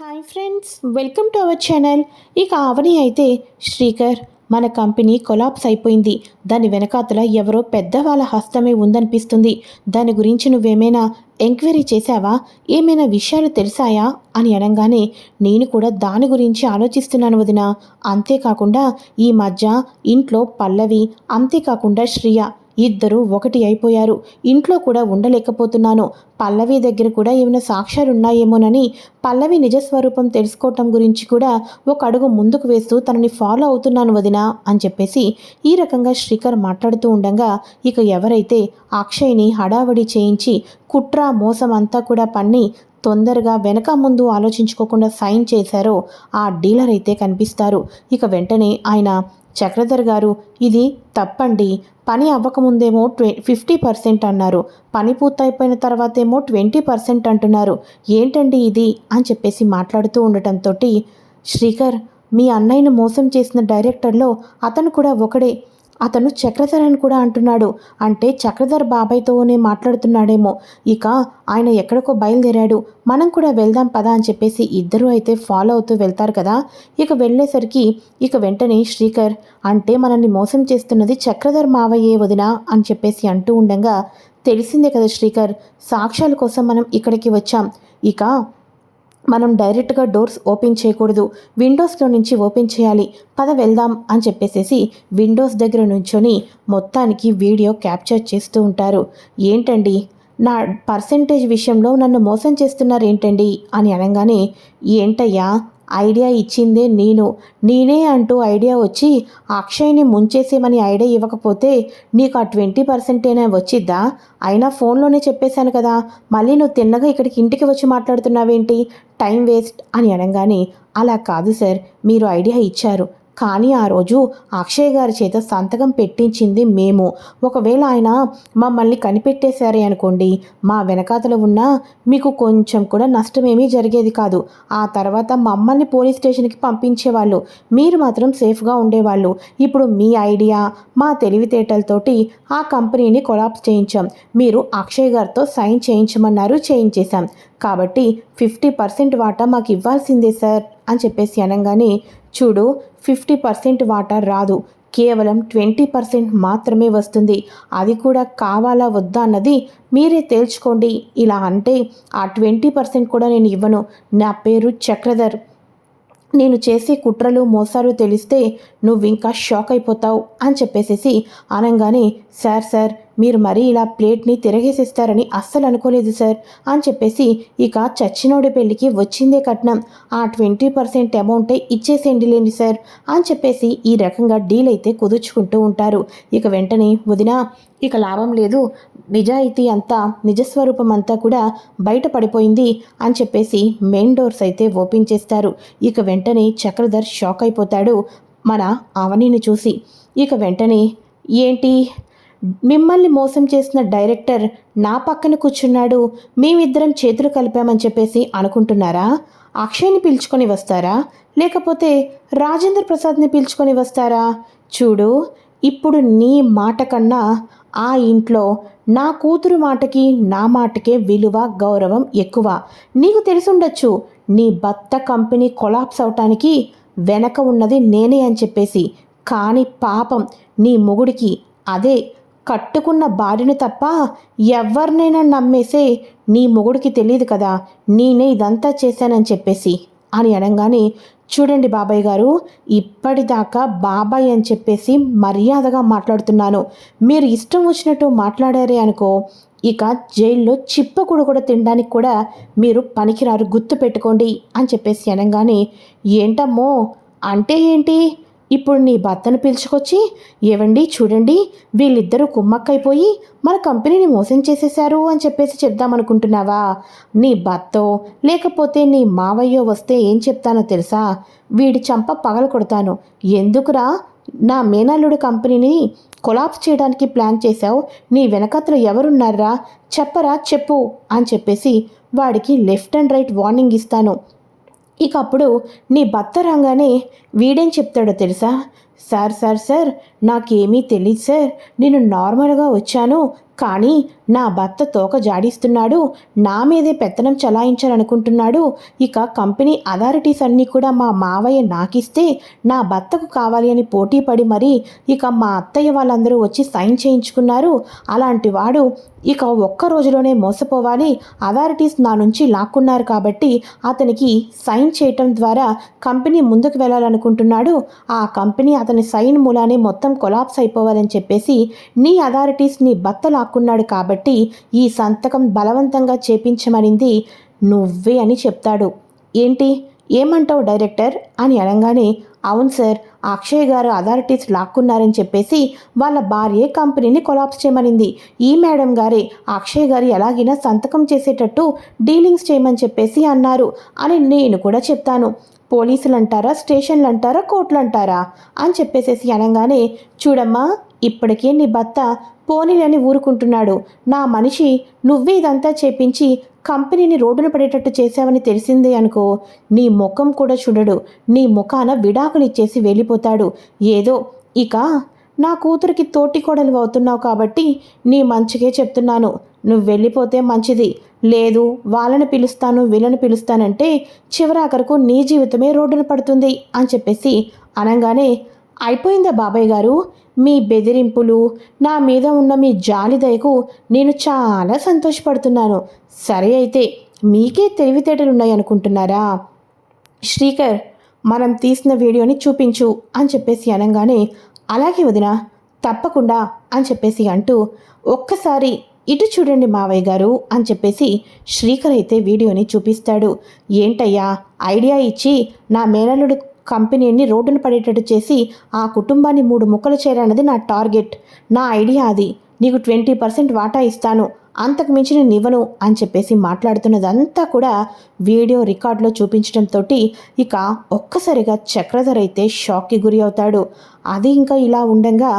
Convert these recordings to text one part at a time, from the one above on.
Hi friends welcome to our channel. ఇక ఆవని అయితే శ్రీకర్ మన కంపెనీ కొలాప్స్ అయిపోయింది. దాని వెనకాతల ఎవరో పెద్దవాళ్ళ హస్తమే ఉందనిపిస్తుంది. దాని గురించి నువ్వేమైనా ఎంక్వైరీ చేశావా? ఏమైనా విషయాలు తెలిసాయా? అని అనగానే నేను కూడా దాని గురించి ఆలోచిస్తున్నాను వదిన. అంతేకాకుండా ఈ మధ్య ఇంట్లో పల్లవి అంతేకాకుండా శ్రియ ఇద్దరూ ఒకటి అయిపోయారు. ఇంట్లో కూడా ఉండలేకపోతున్నాను. పల్లవి దగ్గర కూడా ఏమైనా సాక్ష్యాలున్నాయేమోనని పల్లవి నిజస్వరూపం తెలుసుకోవటం గురించి కూడా ఒక అడుగు ముందుకు వేస్తూ తనని ఫాలో అవుతున్నాను వదినా అని చెప్పేసి ఈ రకంగా శ్రీకర్ మాట్లాడుతూ ఉండగా ఇక ఎవరైతే అక్షయ్ని హడావడి చేయించి కుట్ర మోసం అంతా కూడా పన్ని తొందరగా వెనక ముందు ఆలోచించుకోకుండా సైన్ చేశారో ఆ డీలర్ అయితే కనిపిస్తారు. ఇక వెంటనే ఆయన చక్రధర్ గారు ఇది తప్పండి. పని అవ్వకముందేమో ట్వె ఫిఫ్టీ పర్సెంట్ అన్నారు. పని పూర్తయిపోయిన తర్వాత ఏమో ట్వంటీ పర్సెంట్ అంటున్నారు. ఏంటండి ఇది? అని చెప్పేసి మాట్లాడుతూ ఉండటంతో శ్రీకర్ మీ అన్నయ్యను మోసం చేసిన డైరెక్టర్లో అతను కూడా ఒకడే. అతను చక్రధర్ అని కూడా అంటున్నాడు. అంటే చక్రధర్ బాబాయ్తోనే మాట్లాడుతున్నాడేమో. ఇక ఆయన ఎక్కడికో బయలుదేరాడు. మనం కూడా వెళ్దాం పదా అని చెప్పేసి ఇద్దరూ అయితే ఫాలో అవుతూ వెళ్తారు కదా. ఇక వెళ్ళేసరికి ఇక వెంటనే శ్రీకర్ అంటే మనల్ని మోసం చేస్తున్నది చక్రధర్ మావయ్యే వదినా అని చెప్పేసి అంటూ ఉండగా తెలిసిందే కదా శ్రీకర్ సాక్ష్యాల కోసం మనం ఇక్కడికి వచ్చాం. ఇక మనం డైరెక్ట్గా డోర్స్ ఓపెన్ చేయకూడదు. విండోస్లో నుంచి ఓపెన్ చేయాలి. పద వెళ్దాం అని చెప్పేసేసి విండోస్ దగ్గర నుంచొని మొత్తానికి వీడియో క్యాప్చర్ చేస్తూ ఉంటారు. ఏంటండి? నా పర్సంటేజ్ విషయంలో నన్ను మోసం చేస్తున్నారు ఏంటండి? అని అనగానే ఏంటయ్యా? ఐడియా ఇచ్చిందే నేను. నేనే అంటూ ఐడియా వచ్చి అక్షయ్ని ముంచేసేమని ఐడియా ఇవ్వకపోతే నీకు ఆ ట్వంటీ పర్సెంటేనా వచ్చిద్దా? అయినా ఫోన్లోనే చెప్పేశాను కదా. మళ్ళీ నువ్వు తిన్నగా ఇక్కడికి ఇంటికి వచ్చి మాట్లాడుతున్నావేంటి? టైం వేస్ట్ అని అనగానే అలా కాదు సార్ మీరు ఐడియా ఇచ్చారు. కానీ ఆ రోజు అక్షయ్ గారి చేత సంతకం పెట్టించింది మేము. ఒకవేళ ఆయన మమ్మల్ని కనిపెట్టేశారే అనుకోండి మా వెనకాతల ఉన్న మీకు కొంచెం కూడా నష్టమేమీ జరిగేది కాదు. ఆ తర్వాత మమ్మల్ని పోలీస్ స్టేషన్కి పంపించేవాళ్ళు. మీరు మాత్రం సేఫ్గా ఉండేవాళ్ళు. ఇప్పుడు మీ ఐడియా మా తెలివితేటలతోటి ఆ కంపెనీని కొలాప్స్ చేయించాం. మీరు అక్షయ్ గారితో సైన్ చేయించమన్నారు చేయించేశాం కాబట్టి ఫిఫ్టీ పర్సెంట్ వాటా మాకు ఇవ్వాల్సిందే సార్ అని చెప్పేసి అనగానే చూడు ఫిఫ్టీ పర్సెంట్ వాటా రాదు. కేవలం ట్వంటీ పర్సెంట్ మాత్రమే వస్తుంది. అది కూడా కావాలా వద్దా అన్నది మీరే తేల్చుకోండి. ఇలా అంటే ఆ ట్వంటీ పర్సెంట్ కూడా నేను ఇవ్వను. నా పేరు చక్రధర్. నేను చేసే కుట్రలు మోసాలు తెలిస్తే నువ్వు ఇంకా షాక్ అయిపోతావు అని చెప్పేసేసి అనగానే సార్ సార్ మీరు మరీ ఇలా ప్లేట్ని తిరగేసిస్తారని అస్సలు అనుకోలేదు సార్. అని చెప్పేసి ఇక చచ్చినోడి పెళ్ళికి వచ్చిందే కట్నం. ఆ ట్వంటీ పర్సెంట్ అమౌంటే ఇచ్చేసేయండి లేండి సార్. అని చెప్పేసి ఈ రకంగా డీల్ అయితే కుదుర్చుకుంటూ ఉంటారు. ఇక వెంటనే వదిన ఇక లాభం లేదు. నిజాయితీ అంతా నిజస్వరూపం అంతా కూడా బయటపడిపోయింది అని చెప్పేసి మెయిన్ డోర్స్ అయితే ఓపెన్ చేస్తారు. ఇక వెంటనే చక్రధర్ షాక్ అయిపోతాడు మన అవనీని చూసి. ఇక వెంటనే ఏంటి? మిమ్మల్ని మోసం చేసిన డైరెక్టర్ నా పక్కన కూర్చున్నాడు. మేమిద్దరం చేతులు కలిపామని చెప్పేసి అనుకుంటున్నారా? అక్షయ్ని పిలుచుకొని వస్తారా? లేకపోతే రాజేంద్ర ప్రసాద్ని పిలుచుకొని వస్తారా? చూడు ఇప్పుడు నీ మాట కన్నా ఆ ఇంట్లో నా కూతురు మాటకి నా మాటకే విలువ గౌరవం ఎక్కువ. నీకు తెలిసుండొచ్చు నీ భర్త కంపెనీ కొలాప్స్ అవటానికి వెనక ఉన్నది నేనే అని చెప్పేసి. కానీ పాపం నీ మొగుడికి అదే కట్టుకున్న భార్యను తప్ప ఎవరినైనా నమ్మేసే నీ మొగుడికి తెలియదు కదా. నేనే ఇదంతా చేశానని చెప్పేసి అని అనగానే చూడండి బాబాయ్ గారు ఇప్పటిదాకా బాబాయ్ అని చెప్పేసి మర్యాదగా మాట్లాడుతున్నాను. మీరు ఇష్టం వచ్చినట్టు మాట్లాడారే అనుకో ఇక జైల్లో చిప్పకుడు కూడా తినడానికి కూడా మీరు పనికిరారు. గుర్తు పెట్టుకోండి అని చెప్పేసి అనగానే ఏంటమ్మో అంటే ఏంటి? ఇప్పుడు నీ భర్తను పిలుచుకొచ్చి ఏవండి చూడండి వీళ్ళిద్దరూ కుమ్మక్కైపోయి మన కంపెనీని మోసం చేసేశారు అని చెప్పేసి చెప్దామనుకుంటున్నావా? నీ భర్తో లేకపోతే నీ మావయ్యో వస్తే ఏం చెప్తానో తెలుసా? వీడి చంప పగల కొడతాను. ఎందుకురా? నా మేనల్లుడు కంపెనీని కొలాప్స్ చేయడానికి ప్లాన్ చేశావు. నీ వెనకతలు ఎవరున్నారా? చెప్పరా చెప్పు అని చెప్పేసి వాడికి లెఫ్ట్ అండ్ రైట్ వార్నింగ్ ఇస్తాను. ఇక అప్పుడు నీ భర్త రాగానే వీడేం చెప్తాడో తెలుసా? సార్ సార్ సార్ నాకేమీ తెలియదు సార్. నేను నార్మల్గా వచ్చాను. కానీ నా భర్త తోక జాడిస్తున్నాడు నా మీదే పెత్తనం చలాయించాలనుకుంటున్నాడు. ఇక కంపెనీ అథారిటీస్ అన్నీ కూడా మా మావయ్య నాకిస్తే నా భర్తకు కావాలి అని పోటీ పడి మరి ఇక మా అత్తయ్య వాళ్ళందరూ వచ్చి సైన్ చేయించుకున్నారు. అలాంటి వాడు ఇక ఒక్క రోజులోనే మోసపోవాలి. అథారిటీస్ నా నుంచి లాక్కున్నారు కాబట్టి అతనికి సైన్ చేయటం ద్వారా కంపెనీ ముందుకు వెళ్ళాలనుకుంటున్నాడు. ఆ కంపెనీ అతని సైన్ మూలానే మొత్తం కొలాప్స్ అయిపోవాలని చెప్పేసి నీ అథారిటీస్ నీ భర్త లాక్కున్నాడు కాబట్టి ఈ సంతకం బలవంతంగా చేపించమనింది నువ్వే అని చెప్తాడు. ఏంటి? ఏమంటావు డైరెక్టర్? అని అనగానే అవును సార్ అక్షయ్ గారు అథారిటీస్ లాక్కున్నారని చెప్పేసి వాళ్ళ భార్యే కంపెనీని కొలాప్స్ చేయమనింది. ఈ మేడం గారే అక్షయ్ గారు ఎలాగైనా సంతకం చేసేటట్టు డీలింగ్స్ చేయమని చెప్పేసి అన్నారు అని నేను కూడా చెప్తాను. పోలీసులు అంటారా స్టేషన్లు అంటారా కోర్టులు అంటారా అని చెప్పేసేసి అనగానే చూడమ్మా ఇప్పటికే నీ భర్త పోనీలని ఊరుకుంటున్నాడు. నా మనిషి నువ్వే ఇదంతా చేపించి కంపెనీని రోడ్డున పడేటట్టు చేశావని తెలిసిందే అనుకో. నీ ముఖం కూడా చూడడు. నీ ముఖాన విడాకులు ఇచ్చేసి వెళ్ళిపోతాడు. ఏదో ఇక నా కూతురికి తోటి కోడలు అవుతున్నావు కాబట్టి నీ మంచికే చెప్తున్నాను. నువ్వు వెళ్ళిపోతే మంచిది. లేదు వాళ్ళని పిలుస్తాను వీళ్ళని పిలుస్తానంటే చివరాఖరకు నీ జీవితమే రోడ్డున పడుతుంది అని చెప్పేసి అనగానే అయిపోయిందా బాబాయ్ గారు? మీ బెదిరింపులు నా మీద ఉన్న మీ జాలి దయకు నేను చాలా సంతోషపడుతున్నాను. సరే అయితే మీకే తెలివితేటలు ఉన్నాయనుకుంటున్నారా శ్రీకర్ మనం తీసిన వీడియోని చూపించు అని చెప్పేసి అనగానే అలాగే వదిన తప్పకుండా అని చెప్పేసి అంటూ ఒక్కసారి ఇటు చూడండి మావయ్య గారు అని చెప్పేసి శ్రీకర్ అయితే వీడియోని చూపిస్తాడు. ఏంటయ్యా? ఐడియా ఇచ్చి నా మేనల్లుడు కంపెనీని రోడ్డున పడేటట్టు చేసి ఆ కుటుంబాన్ని మూడు ముక్కలు చేయాలన్నది నా టార్గెట్. నా ఐడియా అది. నీకు ట్వంటీ పర్సెంట్ వాటా ఇస్తాను. అంతకు మించి నేను ఇవ్వను అని చెప్పేసి మాట్లాడుతున్నదంతా కూడా వీడియో రికార్డులో చూపించడంతో ఇక ఒక్కసారిగా చక్రధర్ అయితే షాక్కి గురి అవుతాడు. అది ఇంకా ఇలా ఉండగా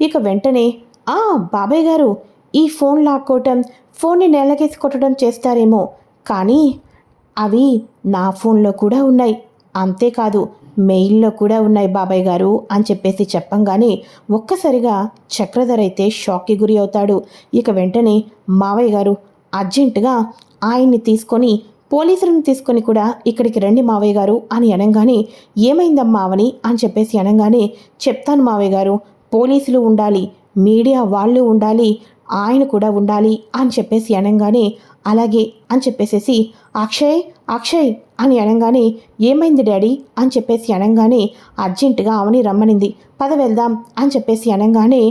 ఇక వెంటనే ఆ బాబాయ్ గారు ఈ ఫోన్ లాక్కోవటం ఫోన్ని నేలకేసి కొట్టడం చేస్తారేమో. కానీ అవి నా ఫోన్లో కూడా ఉన్నాయి. అంతేకాదు మెయిల్లో కూడా ఉన్నాయి బాబాయ్ గారు అని చెప్పేసి చెప్పంగానే ఒక్కసారిగా చక్రధర్ అయితే షాక్కి గురి అవుతాడు. ఇక వెంటనే మావయ్య గారు అర్జెంటుగా ఆయన్ని తీసుకొని పోలీసులను తీసుకొని కూడా ఇక్కడికి రండి మావయ్య గారు అని అనగానే ఏమైందమ్మా అవని? అని చెప్పేసి అనగానే చెప్తాను మావయ్య గారు పోలీసులు ఉండాలి. మీడియా వాళ్ళు ఉండాలి ఆయన కూడా ఉండాలి అని చెప్పేసి అనగానే అలాగే అని చెప్పేసేసి అక్షయ్ అక్షయ్ అని అనగానే ఏమైంది డాడీ? అని చెప్పేసి అనగానే అర్జెంటుగా అవని రమ్మనింది. పద వెళ్దాం అని చెప్పేసి అనగానే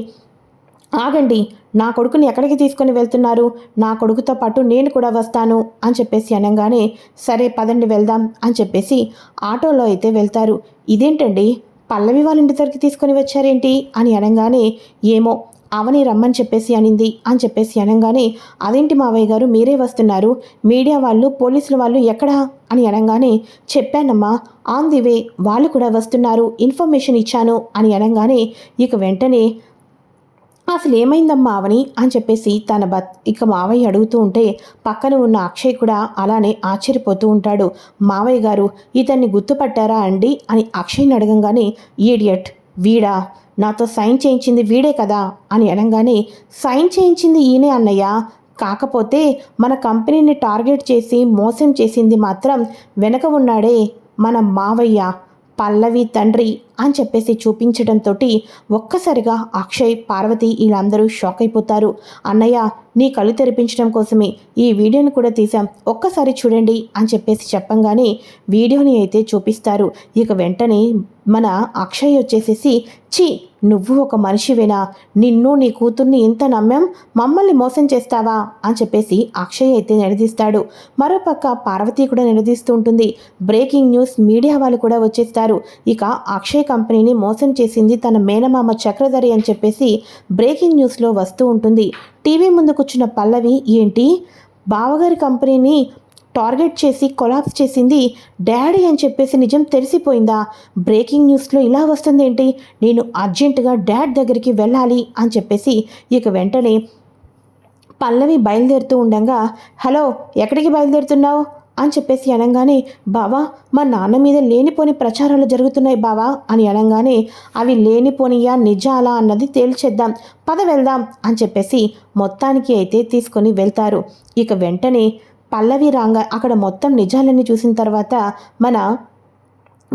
ఆగండి నా కొడుకుని ఎక్కడికి తీసుకొని వెళ్తున్నారు? నా కొడుకుతో పాటు నేను కూడా వస్తాను అని చెప్పేసి అనగానే సరే పదండి వెళ్దాం అని చెప్పేసి ఆటోలో అయితే వెళ్తారు. ఇదేంటండి? పల్లవి వాళ్ళ ఇంటి దగ్గరికి తీసుకొని వచ్చారేంటి? అని అనగానే ఏమో అవని రమ్మని చెప్పేసి అనింది. అని చెప్పేసి అనగానే అదేంటి మావయ్య గారు మీరే వస్తున్నారు. మీడియా వాళ్ళు పోలీసుల వాళ్ళు ఎక్కడా? అని అనగానే చెప్పానమ్మా ఆన్ ది వే వాళ్ళు కూడా వస్తున్నారు. ఇన్ఫర్మేషన్ ఇచ్చాను. అని అనగానే ఇక వెంటనే అసలు ఏమైందమ్మా అవని? అని చెప్పేసి తన బత్ ఇక మావయ్య అడుగుతూ ఉంటే పక్కన ఉన్న అక్షయ్ కూడా అలానే ఆశ్చర్యపోతూ ఉంటాడు. మావయ్య గారు ఇతన్ని గుర్తుపట్టారా అండి? అని అక్షయ్ని అడగంగానే ఈడియట్ వీడా? నాతో సైన్ చేయించింది వీడే కదా? అని అనగానే సైన్ చేయించింది ఈయనే అన్నయ్య. కాకపోతే మన కంపెనీని టార్గెట్ చేసి మోసం చేసింది మాత్రం వెనక ఉన్నాడే మన మావయ్య. పల్లవి తండ్రి అని చెప్పేసి చూపించడంతో ఒక్కసారిగా అక్షయ్ పార్వతి వీళ్ళందరూ షాక్ అయిపోతారు. అన్నయ్య నీ కళ్ళు తెరిపించడం కోసమే ఈ వీడియోని కూడా తీసాం ఒక్కసారి చూడండి అని చెప్పేసి చెప్పంగానే వీడియోని అయితే చూపిస్తారు. ఇక వెంటనే మన అక్షయ్ వచ్చేసేసి చి నువ్వు ఒక మనిషివేనా? నిన్ను నీ కూతుర్ని ఇంత నమ్మాం? మమ్మల్ని మోసం చేస్తావా? అని చెప్పేసి అక్షయ్ అయితే నిలదీస్తాడు. మరోపక్క పార్వతి కూడా నిలదీస్తూ ఉంటుంది. బ్రేకింగ్ న్యూస్ మీడియా వాళ్ళు కూడా వచ్చేస్తారు. ఇక అక్షయ్ కంపెనీని మోసం చేసింది తన మేనమామ చక్రధరి అని చెప్పేసి బ్రేకింగ్ న్యూస్లో వస్తూ ఉంటుంది. టీవీ ముందు కూర్చున్న పల్లవి ఏంటి? బావగారి కంపెనీని టార్గెట్ చేసి కొలాప్స్ చేసింది డాడీ అని చెప్పేసి నిజం తెలిసిపోయిందా? బ్రేకింగ్ న్యూస్లో ఇలా వస్తుంది ఏంటి నేను అర్జెంటుగా డాడ్ దగ్గరికి వెళ్ళాలి అని చెప్పేసి ఇక వెంటనే పల్లవి బయలుదేరుతూ ఉండగా హలో ఎక్కడికి బయలుదేరుతున్నావు? అని చెప్పేసి అనగానే బావా మా నాన్న మీద లేనిపోని ప్రచారాలు జరుగుతున్నాయి బావా అని అనగానే అవి లేనిపోనియా నిజాలా అన్నది తేల్చేద్దాం పద వెళ్దాం అని చెప్పేసి మొత్తానికి అయితే తీసుకొని వెళ్తారు. ఇక వెంటనే పల్లవి రాంగ అక్కడ మొత్తం నిజాలన్నీ చూసిన తర్వాత మన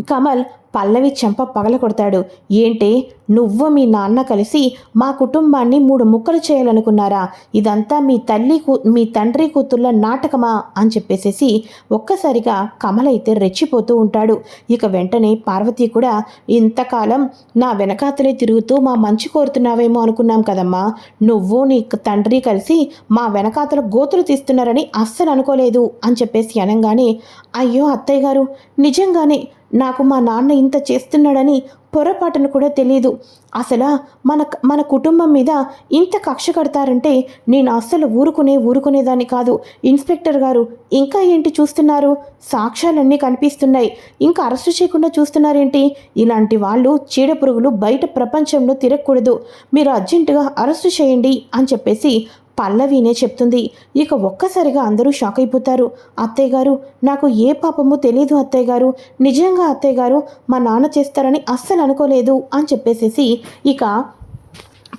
కమల్ పల్లవి చెంప పగల కొడతాడు ఏంటి? నువ్వు మీ నాన్న కలిసి మా కుటుంబాన్ని మూడు ముక్కలు చేయాలనుకున్నారా? ఇదంతా మీ తల్లి కూ మీ తండ్రి కూతుర్ల నాటకమా? అని చెప్పేసేసి ఒక్కసారిగా కమల అయితే రెచ్చిపోతూ ఉంటాడు. ఇక వెంటనే పార్వతి కూడా ఇంతకాలం నా వెనకాతలే తిరుగుతూ మా మంచి కోరుతున్నావేమో అనుకున్నాం కదమ్మా. నువ్వు నీ తండ్రి కలిసి మా వెనకాతల గోతులు తీస్తున్నారని అస్సలు అనుకోలేదు అని చెప్పేసి అనగానే అయ్యో అత్తయ్య గారు నిజంగానే నాకు మా నాన్న ఇంత చేస్తున్నాడని పొరపాటును కూడా తెలియదు అసలు మన మన కుటుంబం మీద ఇంత కక్ష కడతారంటే నేను అస్సలు ఊరుకునే ఊరుకునేదాన్ని కాదు. ఇన్స్పెక్టర్ గారు ఇంకా ఏంటి చూస్తున్నారు? సాక్ష్యాలన్నీ కనిపిస్తున్నాయి. ఇంకా అరెస్టు చేయకుండా చూస్తున్నారేంటి? ఇలాంటి వాళ్ళు చీడ పురుగులు బయట ప్రపంచంలో తిరగకూడదు. మీరు అర్జెంటుగా అరెస్టు చేయండి అని చెప్పేసి పల్లవినే చెప్తుంది. ఇక ఒక్కసారిగా అందరూ షాక్ అయిపోతారు. అత్తయ్య గారు నాకు ఏ పాపము తెలియదు అత్తయ్య గారు. నిజంగా అత్తయ్య గారు మా నాన్న చేస్తారని అస్సలు అనుకోలేదు అని చెప్పేసేసి ఇక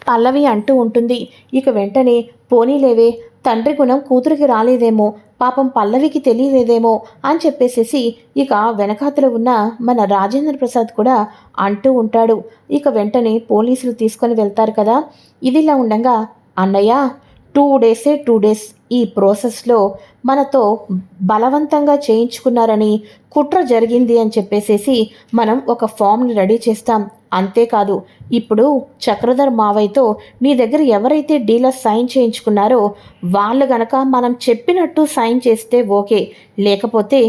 పల్లవి అంటూ ఉంటుంది. ఇక వెంటనే పోనీలేవే తండ్రి గుణం కూతురికి రాలేదేమో పాపం పల్లవికి తెలియలేదేమో అని చెప్పేసేసి ఇక వెనకాతలో ఉన్న మన రాజేంద్ర ప్రసాద్ కూడా అంటూ ఉంటాడు. ఇక వెంటనే పోలీసులు తీసుకొని వెళ్తారు కదా. ఇదిలా ఉండగా అన్నయ్య టూ డేసే టూ డేస్ ఈ ప్రాసెస్లో మనతో బలవంతంగా చేయించుకున్నారని కుట్ర జరిగింది అని చెప్పేసేసి మనం ఒక ఫామ్ని రెడీ చేస్తాం. అంతేకాదు ఇప్పుడు చక్రధర్ మావయ్యతో నీ దగ్గర ఎవరైతే డీలర్ సైన్ చేయించుకున్నారో వాళ్ళు గనక మనం చెప్పినట్టు సైన్ చేస్తే ఓకే. లేకపోతే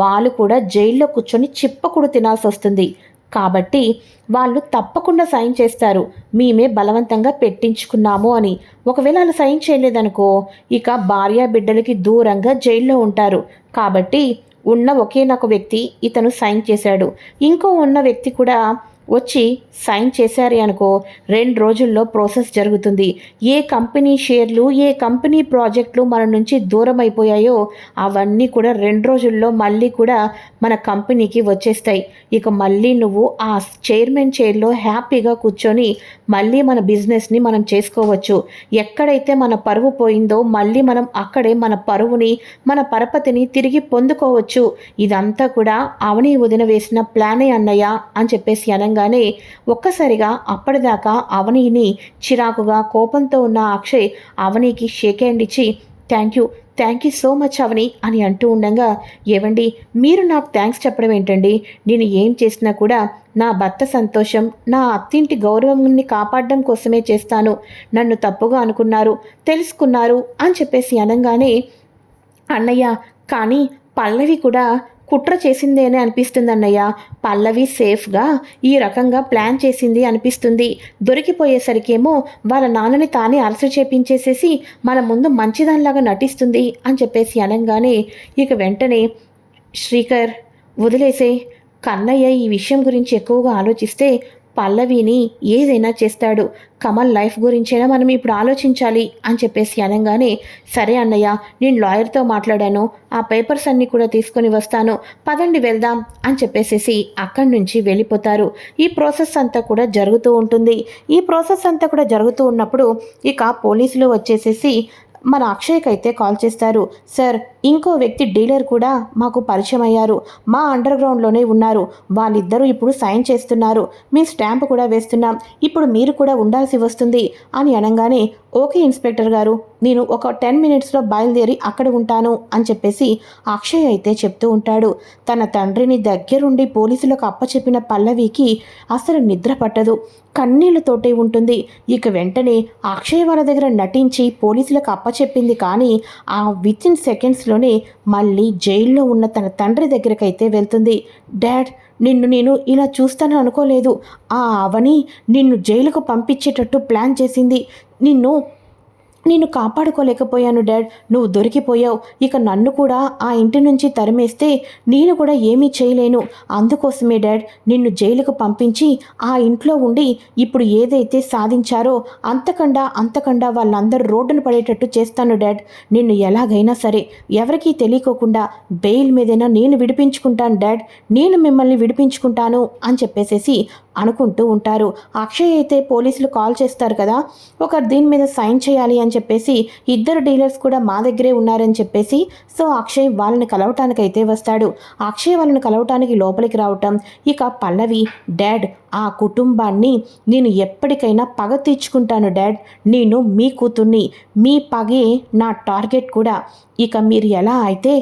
వాళ్ళు కూడా జైల్లో కూర్చొని చిప్పకుడు తినాల్సి వస్తుంది కాబట్టి వాళ్ళు తప్పకుండా సైన్ చేస్తారు. మేమే బలవంతంగా పెట్టించుకున్నాము అని. ఒకవేళ అలా సైన్ చేయలేదనుకో ఇక భార్య బిడ్డలకి దూరంగా జైల్లో ఉంటారు. కాబట్టి ఉన్న ఒకే ఒక వ్యక్తి ఇతను సైన్ చేశాడు. ఇంకో ఉన్న వ్యక్తి కూడా వచ్చి సైన్ చేశారు అనుకో రెండు రోజుల్లో ప్రాసెస్ జరుగుతుంది. ఏ కంపెనీ షేర్లు ఏ కంపెనీ ప్రాజెక్టులు మన నుంచి దూరం అయిపోయాయో అవన్నీ కూడా రెండు రోజుల్లో మళ్ళీ కూడా మన కంపెనీకి వచ్చేస్తాయి. ఇక మళ్ళీ నువ్వు ఆ చైర్మన్ చైర్లో హ్యాపీగా కూర్చొని మళ్ళీ మన బిజినెస్ని మనం చేసుకోవచ్చు. ఎక్కడైతే మన పరువు పోయిందో మళ్ళీ మనం అక్కడే మన పరువుని మన పరపతిని తిరిగి పొందుకోవచ్చు. ఇదంతా కూడా అవని వదిన వేసిన ప్లానే అన్నయ్య అని చెప్పేసి చూడంగానే ఒక్కసారిగా అప్పటిదాకా అవనీని చిరాకుగా కోపంతో ఉన్న అక్షయ్ అవనీకి షేక్ హ్యాండ్ ఇచ్చి thank you thank you so much Avani అని అంటూ ఉండగా ఏవండి మీరు నాకు థ్యాంక్స్ చెప్పడం ఏంటండి? నేను ఏం చేసినా కూడా నా భర్త సంతోషం నా అత్తింటి గౌరవంని కాపాడడం కోసమే చేస్తాను. నన్ను తప్పుగా అనుకున్నారు తెలుసుకున్నారు అని చెప్పేసి అనగానే అన్నయ్య కానీ పల్లవి కూడా కుట్ర చేసిందేనే అనిపిస్తుంది అన్నయ్య. పల్లవి సేఫ్గా ఈ రకంగా ప్లాన్ చేసింది అనిపిస్తుంది. దొరికిపోయేసరికేమో వాళ్ళ నాన్నని తానే అలస చేపించేసేసి మన ముందు మంచిదానిలాగా నటిస్తుంది అని చెప్పేసి అనగానే ఇక వెంటనే శ్రీకర్ వదిలేసే కన్నయ్య ఈ విషయం గురించి ఎక్కువగా ఆలోచిస్తే పల్లవిని ఏదైనా చేస్తాడు. కమల్ లైఫ్ గురించైనా మనం ఇప్పుడు ఆలోచించాలి అని చెప్పేసి అనగానే సరే అన్నయ్య నేను లాయర్తో మాట్లాడాను. ఆ పేపర్స్ అన్నీ కూడా తీసుకొని వస్తాను. పదండి వెళ్దాం అని చెప్పేసేసి అక్కడి నుంచి వెళ్ళిపోతారు. ఈ ప్రాసెస్ అంతా కూడా జరుగుతూ ఉంటుంది. ఈ ప్రాసెస్ అంతా కూడా జరుగుతూ ఉన్నప్పుడు ఇక పోలీసులు వచ్చేసేసి మన అక్షయ్కి అయితే కాల్ చేస్తారు. సార్ ఇంకో వ్యక్తి డీలర్ కూడా మాకు పరిచయం అయ్యారు. మా అండర్ గ్రౌండ్లోనే ఉన్నారు. వాళ్ళిద్దరూ ఇప్పుడు సైన్ చేస్తున్నారు. మీ స్టాంప్ కూడా వేస్తున్నాం. ఇప్పుడు మీరు కూడా ఉండాల్సి వస్తుంది అని అనగానే ఓకే ఇన్స్పెక్టర్ గారు నేను ఒక టెన్ మినిట్స్లో బయలుదేరి అక్కడ ఉంటాను అని చెప్పేసి అక్షయ్ అయితే చెప్తూ ఉంటాడు. తన తండ్రిని దగ్గరుండి పోలీసులకు అప్పచెప్పిన పల్లవికి అసలు నిద్ర పట్టదు. కన్నీళ్ళతోటే ఉంటుంది. ఇక వెంటనే అక్షయ్ వాళ్ళ దగ్గర నటించి పోలీసులకు అప్పచెప్పింది కానీ ఆ విత్ ఇన్ సెకండ్స్లోనే మళ్ళీ జైల్లో ఉన్న తన తండ్రి దగ్గరకైతే వెళ్తుంది. డాడ్ నిన్ను నేను ఇలా చూస్తాను అనుకోలేదు. ఆ అవని నిన్ను జైలుకు పంపించేటట్టు ప్లాన్ చేసింది. నిన్ను నేను కాపాడుకోలేకపోయాను డాడ్. నువ్వు దొరికిపోయావు. ఇక నన్ను కూడా ఆ ఇంటి నుంచి తరిమేస్తే నేను కూడా ఏమీ చేయలేను. అందుకోసమే డాడ్ నిన్ను జైలుకు పంపించి ఆ ఇంట్లో ఉండి ఇప్పుడు ఏదైతే సాధించారో అంతకండా అంతకండా వాళ్ళందరూ రోడ్డును పడేటట్టు చేస్తాను డాడ్. నిన్ను ఎలాగైనా సరే ఎవరికీ తెలియకోకుండా బెయిల్ మీదైనా నేను విడిపించుకుంటాను డాడ్. నేను మిమ్మల్ని విడిపించుకుంటాను అని చెప్పేసేసి అనుకుంటూ ఉంటారు. అక్షయ్ అయితే పోలీసులు కాల్ చేస్తారు కదా ఒక దీని మీద సైన్ చేయాలి అని చెప్పేసి ఇద్దరు డీలర్స్ కూడా మా దగ్గరే ఉన్నారని చెప్పేసి సో అక్షయ్ వాళ్ళని కలవటానికి అయితే వస్తాడు. అక్షయ్ వాళ్ళని కలవటానికి లోపలికి రావటం ఇక పల్లవి డాడ్ ఆ కుటుంబాన్ని నేను ఎప్పటికైనా పగ తీర్చుకుంటాను డాడ్. నేను మీ కూతుర్ని మీ పగే నా టార్గెట్ కూడా. ఇక మీరు ఎలా అయితే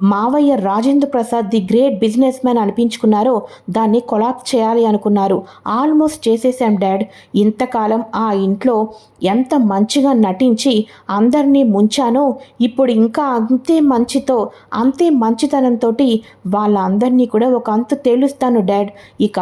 మావయ్య Rajendra Prasad the great businessman అనిపించుకున్నారో దాన్ని కొలాప్ చేయాలి అనుకున్నారు. ఆల్మోస్ట్ చేసేసాం డాడ్. ఇంతకాలం ఆ ఇంట్లో ఎంత మంచిగా నటించి అందరినీ ముంచానో ఇప్పుడు ఇంకా అంతే మంచితో అంతే మంచితనంతో వాళ్ళందరినీ కూడా ఒక అంతు తేలుస్తాను డాడ్. ఇక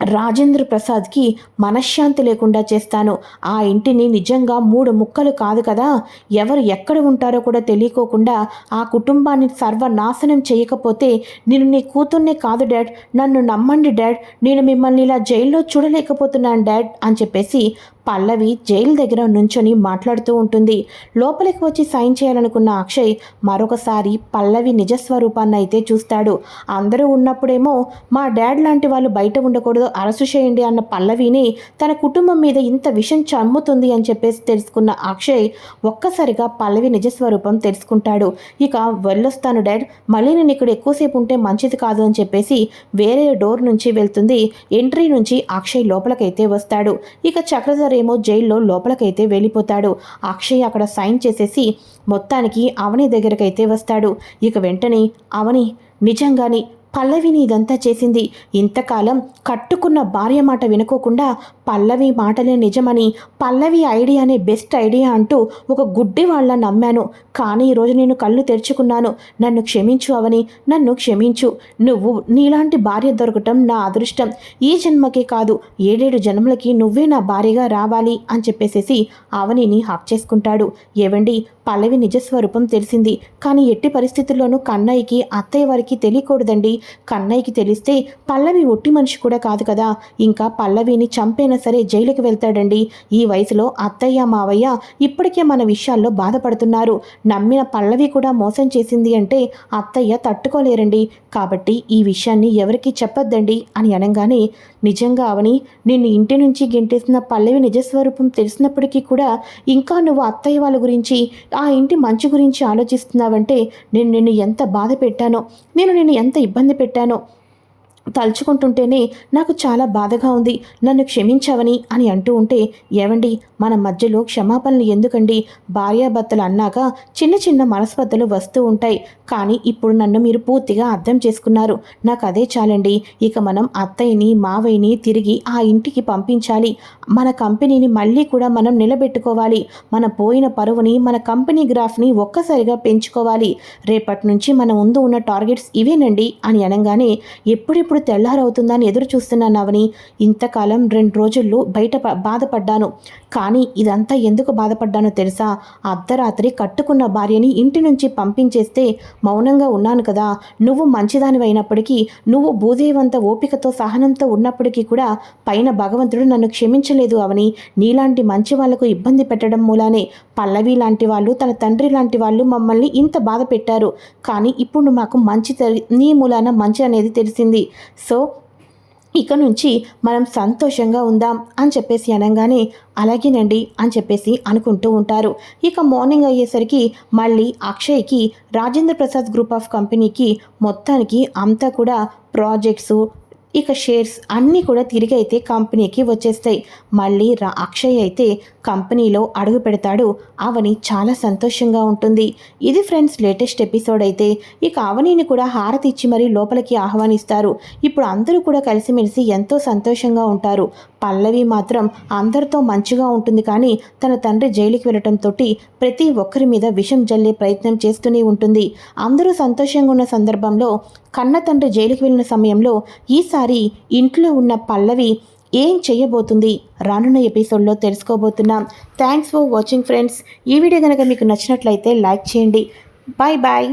రాజేంద్ర ప్రసాద్కి మనశ్శాంతి లేకుండా చేస్తాను. ఆ ఇంటిని నిజంగా మూడు ముక్కలు కాదు కదా. ఎవరు ఎక్కడ ఉంటారో కూడా తెలియకోకుండా ఆ కుటుంబాన్ని సర్వనాశనం చేయకపోతే నేను నీ కూతుర్నే కాదు డాడ్. నన్ను నమ్మండి డాడ్. నేను మిమ్మల్ని ఇలా జైల్లో చూడలేకపోతున్నాను డాడ్ అని చెప్పేసి పల్లవి జైలు దగ్గర నుంచొని మాట్లాడుతూ ఉంటుంది. లోపలికి వచ్చి సైన్ చేయాలనుకున్న అక్షయ్ మరొకసారి పల్లవి నిజస్వరూపాన్ని అయితే చూస్తాడు. అందరూ ఉన్నప్పుడేమో మా డాడ్ లాంటి వాళ్ళు బయట ఉండకూడదు అరెస్టు చేయండి అన్న పల్లవిని తన కుటుంబం మీద ఇంత విషం చమ్ముతుంది అని చెప్పేసి తెలుసుకున్న అక్షయ్ ఒక్కసారిగా పల్లవి నిజస్వరూపం తెలుసుకుంటాడు. ఇక వెళ్ళొస్తాను డాడ్ మళ్ళీ నేను ఇక్కడ ఎక్కువసేపు ఉంటే మంచిది కాదు అని చెప్పేసి వేరే డోర్ నుంచి వెళ్తుంది. ఎంట్రీ నుంచి అక్షయ్ లోపలికైతే వస్తాడు. ఇక చక్రధర్ ఏమో జైల్లో లోపలికైతే వెళ్ళిపోతాడు. అక్షయ్ అక్కడ సైన్ చేసేసి మొత్తానికి అవని దగ్గరకైతే వస్తాడు. ఇక వెంటనే అవని నిజంగానే పల్లవిని ఇదంతా చేసింది. ఇంతకాలం కట్టుకున్న భార్య మాట వినుకోకుండా పల్లవి మాటలే నిజమని పల్లవి ఐడియానే బెస్ట్ ఐడియా అంటూ ఒక గుడ్డి వాళ్ళ నమ్మాను. కానీ ఈరోజు నేను కళ్ళు తెరుచుకున్నాను. నన్ను క్షమించు అవని నన్ను క్షమించు. నువ్వు నీలాంటి భార్య దొరకటం నా అదృష్టం. ఈ జన్మకే కాదు ఏడేడు జన్మలకి నువ్వే నా భార్యగా రావాలి అని చెప్పేసేసి అవనిని హాక్ చేసుకుంటాడు. ఏవండి పల్లవి నిజస్వరూపం తెలిసింది. కానీ ఎట్టి పరిస్థితుల్లోనూ కన్నయ్యకి అత్తయ్య వారికి తెలియకూడదండి. కన్నయ్యకి తెలిస్తే పల్లవి ఒట్టి మనిషి కూడా కాదు కదా. ఇంకా పల్లవిని చంపేన సరే జైలుకి వెళ్తాడండి. ఈ వయసులో అత్తయ్య మావయ్య ఇప్పటికే మన విషయాల్లో బాధపడుతున్నారు. నమ్మిన పల్లవి కూడా మోసం చేసింది అంటే అత్తయ్య తట్టుకోలేరండి. కాబట్టి ఈ విషయాన్ని ఎవరికి చెప్పొద్దండి అని అనగానే నిజంగా అవని నిన్ను ఇంటి నుంచి గెంటేసిన పల్లవి నిజస్వరూపం తెలిసినప్పటికీ కూడా ఇంకా నువ్వు అత్తయ్య వాళ్ళ గురించి ఆ ఇంటి మంచి గురించి ఆలోచిస్తున్నావంటే నేను నిన్ను ఎంత బాధ పెట్టానో నేను నిన్ను ఎంత ఇబ్బంది పెట్టానో తలుచుకుంటుంటేనే నాకు చాలా బాధగా ఉంది. నన్ను క్షమించవని అని అంటూ ఉంటే ఏవండి మన మధ్యలో క్షమాపణలు ఎందుకండి? భార్యాభర్తలు అన్నాక చిన్న చిన్న మనస్పర్ధలు వస్తూ ఉంటాయి. కానీ ఇప్పుడు నన్ను మీరు పూర్తిగా అర్థం చేసుకున్నారు. నాకు అదే చాలండి. ఇక మనం అత్తయ్యని మావయ్యని తిరిగి ఆ ఇంటికి పంపించాలి. మన కంపెనీని మళ్ళీ కూడా మనం నిలబెట్టుకోవాలి. మన పోయిన పరువుని మన కంపెనీ గ్రాఫ్ని ఒక్కసారిగా పెంచుకోవాలి. రేపటి నుంచి మన ముందు ఉన్న టార్గెట్స్ ఇవేనండి అని అనగానే ఎప్పుడెప్పుడు ఎప్పుడు తెల్లారవుతుందని ఎదురు చూస్తున్నాను అవని ఇంతకాలం రెండు రోజుల్లో బయట బాధపడ్డాను. కానీ ఇదంతా ఎందుకు బాధపడ్డానో తెలుసా? అర్ధరాత్రి కట్టుకున్న భార్యని ఇంటి నుంచి పంపించేస్తే మౌనంగా ఉన్నాను కదా. నువ్వు మంచిదాని అయినప్పటికీ నువ్వు భూదేవంత ఓపికతో సహనంతో ఉన్నప్పటికీ కూడా పైన భగవంతుడు నన్ను క్షమించలేదు అవని. నీలాంటి మంచి వాళ్ళకు ఇబ్బంది పెట్టడం మూలానే. పల్లవి లాంటి వాళ్ళు తన తండ్రి లాంటి వాళ్ళు మమ్మల్ని ఇంత బాధ పెట్టారు. కానీ ఇప్పుడు మాకు మంచి నీ మూలాన మంచి అనేది తెలిసింది. సో ఇక నుంచి మనం సంతోషంగా ఉందాం అని చెప్పేసి అనగానే అలాగేనండి అని చెప్పేసి అనుకుంటూ ఉంటారు. ఇక మార్నింగ్ అయ్యేసరికి మళ్ళీ అక్షయ్కి రాజేంద్ర ప్రసాద్ గ్రూప్ ఆఫ్ కంపెనీకి మొత్తానికి అంతా కూడా ప్రాజెక్ట్స్ ఇక షేర్స్ అన్నీ కూడా తిరిగి అయితే కంపెనీకి వచ్చేస్తాయి. మళ్ళీ రా అక్షయ్ అయితే కంపెనీలో అడుగు పెడతాడు. అవని చాలా సంతోషంగా ఉంటుంది. ఇది ఫ్రెండ్స్ లేటెస్ట్ ఎపిసోడ్ అయితే. ఇక అవనిని కూడా హారతి ఇచ్చి మరీ లోపలికి ఆహ్వానిస్తారు. ఇప్పుడు అందరూ కూడా కలిసిమెలిసి ఎంతో సంతోషంగా ఉంటారు. పల్లవి మాత్రం అందరితో మంచిగా ఉంటుంది కానీ తన తండ్రి జైలుకి వెళ్ళటంతో ప్రతి ఒక్కరి మీద విషం జల్లే ప్రయత్నం చేస్తూనే ఉంటుంది. అందరూ సంతోషంగా ఉన్న సందర్భంలో కన్న తండ్రి జైలుకి వెళ్ళిన సమయంలో ఈసారి ఇంట్లో ఉన్న పల్లవి ఏం చేయబోతుంది? రానున్న ఎపిసోడ్లో తెలుసుకోబోతున్నాం. థ్యాంక్స్ ఫర్ వాచింగ్ ఫ్రెండ్స్ ఈ వీడియో కనుక మీకు నచ్చినట్లయితే లైక్ చేయండి. Bye bye